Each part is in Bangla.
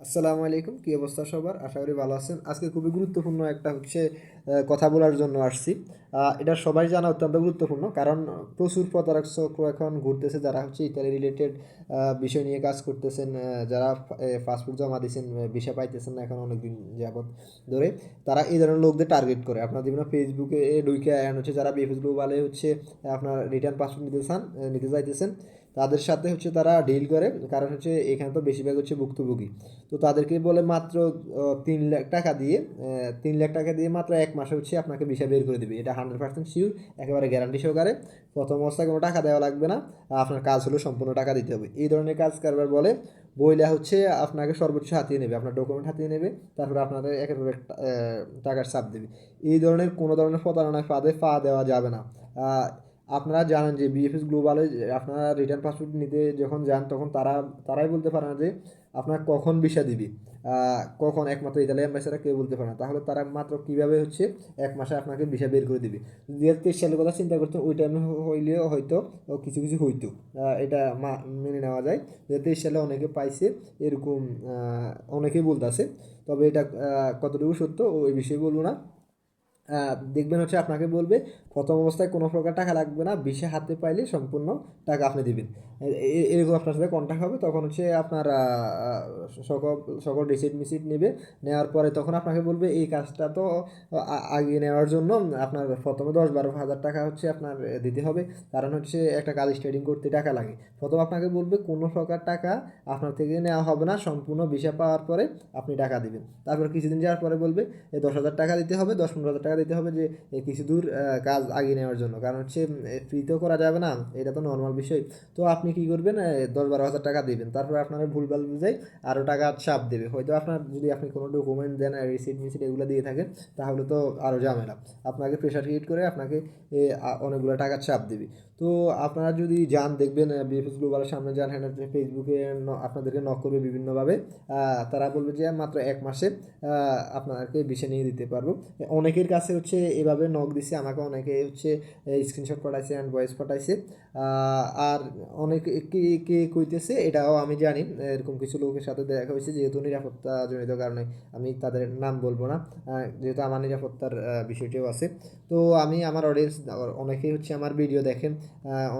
আসসালামু আলাইকুম, কী অবস্থা সবার? আশা করি ভালো আছেন। আজকে খুবই গুরুত্বপূর্ণ একটা হচ্ছে কথা বলার জন্য আসছি। এটা সবাই জানা অত্যন্ত গুরুত্বপূর্ণ, কারণ প্রচুর প্রতারক চক্র এখন ঘুরতেছে, যারা হচ্ছে ইতালি রিলেটেড বিষয় নিয়ে কাজ করতেছেন যারা পাসপোর্ট জমা দিয়েছেন ভিসা পাইতেছেন না এখন অনেকদিন যাবত ধরে, তারা এই ধরনের লোকদের টার্গেট করে। আপনার বিভিন্ন ফেসবুকে ঢুকে হচ্ছে যারা বিএফএস গ্লোবালে হচ্ছে, আপনার রিটার্ন পাসপোর্ট নিতে চান নিতে চাইতেছেন তাদের সাথে হচ্ছে তারা ডিল করে, কারণ হচ্ছে এখানে তো বেশিরভাগ হচ্ছে ভুক্তভোগী। তো তাদেরকে বলে মাত্র তিন লাখ টাকা দিয়ে তিন লাখ টাকা দিয়ে মাত্র এক মাসে হচ্ছে আপনাকে ভিসা বের করে দেবে। এটা হান্ড্রেড পার্সেন্ট শিওর একেবারে গ্যারান্টি সহকারে। প্রথম অবস্থায় কোনো টাকা দেওয়া লাগবে না, আপনার কাজ হলো সম্পূর্ণ টাকা দিতে হবে। এই ধরনের কাজ কারবার বলে, বইলা হচ্ছে আপনাকে সর্বোচ্চ হাতিয়ে নেবে, আপনার ডকুমেন্ট হাতিয়ে নেবে, তারপরে আপনাদের একেবারে টাকার চাপ দেবে। এই ধরনের কোনো ধরনের প্রতারণায় ফাঁদে পা দেওয়া যাবে না। আপনারা জানেন যে বিএফএস গ্লোবালে আপনারা রিটার্ন পাসপোর্ট নিতে যখন যান, তখন তারা, তারাই বলতে পারে না যে আপনার কখন ভিসা দিবি। কখন? একমাত্র ইতালি অ্যাম্বাসিডার কেউ বলতে পারে না। তাহলে তারা মাত্র কীভাবে হচ্ছে এক মাসে আপনাকে ভিসা বের করে দিবে? দু হাজার তেইশ সালের কথা চিন্তা করতে, ওই টাইমে হইলেও হয়তো কিছু কিছু হইতো। এটা মেনে নেওয়া যায়। দু হাজার তেইশ সালে অনেকে পাইছে, এরকম অনেকেই বলতেছে। তবে এটা কতটুকু সত্য ওই বিষয়ে বলব না। দেখবেন হচ্ছে আপনাকে বলবে, প্রথম অবস্থায় কোনো প্রকার টাকা লাগবে না, বিশে হাতে পাইলে সম্পূর্ণ টাকা আপনি দিবেন। এরকম আপনার সাথে কন্ট্যাক্ট হবে, তখন হচ্ছে আপনার সকল সকল রিসিট মিসিট নেবে, নেওয়ার পরে তখন আপনাকে বলবে, এই কাজটা তো, আ- আগিয়ে নেওয়ার জন্য আপনার প্রথমে দশ বারো হাজার টাকা হচ্ছে আপনার দিতে হবে, কারণ হচ্ছে একটা কাজ স্টার্টিং করতে টাকা লাগে। প্রথম আপনাকে বলবে, কোনো প্রকার টাকা আপনার থেকে নেওয়া হবে না, সম্পূর্ণ ভিসা পাওয়ার পরে আপনি টাকা দেবেন। তারপর কিছুদিন যাওয়ার পরে বলবে দশ হাজার টাকা দিতে হবে, দশ পনেরো হাজার টাকা দিতে হবে যে কিছু দূর কাজ আগিয়ে নেওয়ার জন্য। কারণ হচ্ছে ফ্রিতেও করা যাবে না, এটা তো নর্মাল বিষয়। তো আপনি কি করবেন দশ বারো হাজার টাকা দেবেন। তারপর আপনারা ভুলভাল বুঝাই আরও টাকা চাপ দেবে। হয়তো আপনার, যদি আপনি কোনো ডকুমেন্ট দেন রিসিট মিসিট এগুলো দিয়ে থাকেন, তাহলে তো আরও ঝামেলা। আপনাকে প্রেশার ক্রিয়েট করে আপনাকে অনেকগুলো টাকা চাপ দেবে। তো আপনারা যদি যান, দেখবেন বিএফএস গ্লোবালের সামনে যান হ্যাঁ ফেসবুকে আপনাদেরকে নক করবে বিভিন্নভাবে তারা বলবে যে মাত্র এক মাসে আপনাদেরকে আপনাকে বিষয় নিয়ে দিতে পারব। অনেকের কাছে হচ্ছে এভাবে নক দিছে, আমাকে অনেকে হচ্ছে স্ক্রিনশট পাঠাইছে অ্যান্ড ভয়েস পাঠাইছে আর অনেকে কে কে কইতেছে, এটাও আমি জানি, এরকম কিছু লোকের সাথে দেখা হয়েছে, যেহেতু নিরাপত্তাজনিত কারণে আমি তাদের নাম বলব না যেহেতু আমার নিরাপত্তার বিষয়টিও আছে। তো আমি, আমার অডিয়েন্স অনেকেই হচ্ছে আমার ভিডিও দেখেন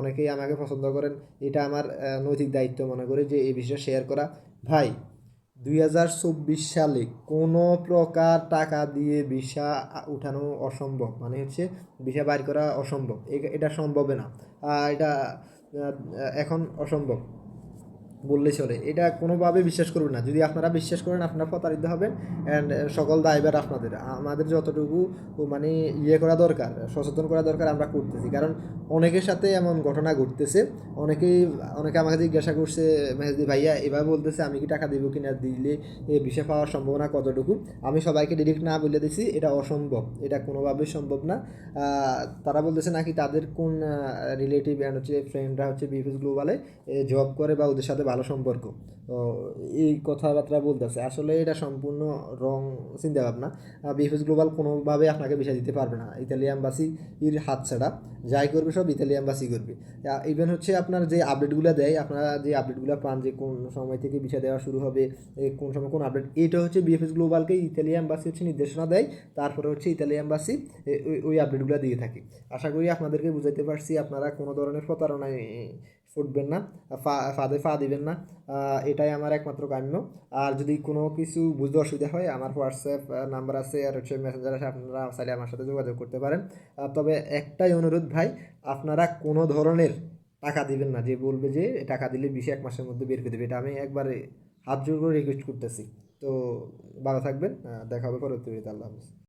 অনেকেই আমাকে পছন্দ করেন, এটা আমার নৈতিক দায়িত্ব মনে করে যে এই বিষয়টা শেয়ার করা। ভাই, দুই হাজার চব্বিশ সালে কোনো প্রকার টাকা দিয়ে ভিসা উঠানো অসম্ভব মানে হচ্ছে ভিসা বাইর করা অসম্ভব এটা সম্ভবে না। এটা এখন অসম্ভব। বললে চলে। এটা কোনোভাবে বিশ্বাস করবেন না। যদি আপনারা বিশ্বাস করেন, আপনারা প্রতারিত হবেন অ্যান্ড সকল দায়ভার আপনাদের। আমাদের যতটুকু মানে ইয়ে করা দরকার, সচেতন করা দরকার আমরা করতেছি। কারণ অনেকের সাথে এমন ঘটনা ঘটতেছে। অনেকেই, অনেকে আমাকে জিজ্ঞাসা করছে, মেহেদি ভাইয়া, এভাবে বলতেছে, আমি কি টাকা দিব কিনা? দিলে এ বিষয় পাওয়ার সম্ভাবনা কতটুকু? আমি সবাইকে ডিরেক্ট না বলে দিছি, এটা অসম্ভব। এটা কোনোভাবেই সম্ভব না। তারা বলতেছে নাকি তাদের কোন রিলেটিভ অ্যান্ড হচ্ছে ফ্রেন্ডরা হচ্ছে বিএফএস গ্লোবালে জব করে বা ওদের সাথে ভালো সম্পর্ক। তো এই কথাবার্তা বলতেছে। আসলে এটা সম্পূর্ণ রং চিন্তা ভাবনা বিএফএস গ্লোবাল কোনোভাবে আপনাকে বিষয় দিতে পারবে না। ইতালি অ্যাম্বাসি এর হাত ছাড়া। যাই করবে সব ইতালি অ্যাম্বাসি করবে। ইভেন হচ্ছে আপনার যে আপডেটগুলো দেয়, আপনারা যে আপডেটগুলো পান যে কোন সময় থেকে বিষয় দেওয়া শুরু হবে কোন সময় কোন আপডেট এটা হচ্ছে বিএফএস গ্লোবালকে ইতালি অ্যাম্বাসি হচ্ছে নির্দেশনা দেয়। তারপরে হচ্ছে ইতালি অ্যাম্বাসি ওই আপডেটগুলো দিয়ে থাকে। আশা করি আপনাদেরকে বুঝাইতে পারছি। আপনারা কোনো ধরনের প্রতারণায় ফুটবেন না ফাঁদে ফা দিবেন না। এটাই আমার একমাত্র কাম্য। আর যদি কোনো কিছু বুঝতে অসুবিধা হয়, আমার হোয়াটসঅ্যাপ নাম্বার আছে, আর হচ্ছে মেসেঞ্জার আছে, আপনারা চাইলে আমার সাথে যোগাযোগ করতে পারেন। তবে একটাই অনুরোধ ভাই, আপনারা কোনো ধরনের টাকা দিবেন না, যে বলবে যে টাকা দিলে বিশ এক মাসের মধ্যে বের করে দেবে। এটা আমি একবারে হাত জোর করে রিকোয়েস্ট করতেছি। তো ভালো থাকবেন দেখা হবে পরবর্তী আল্লাহ হাফিজ।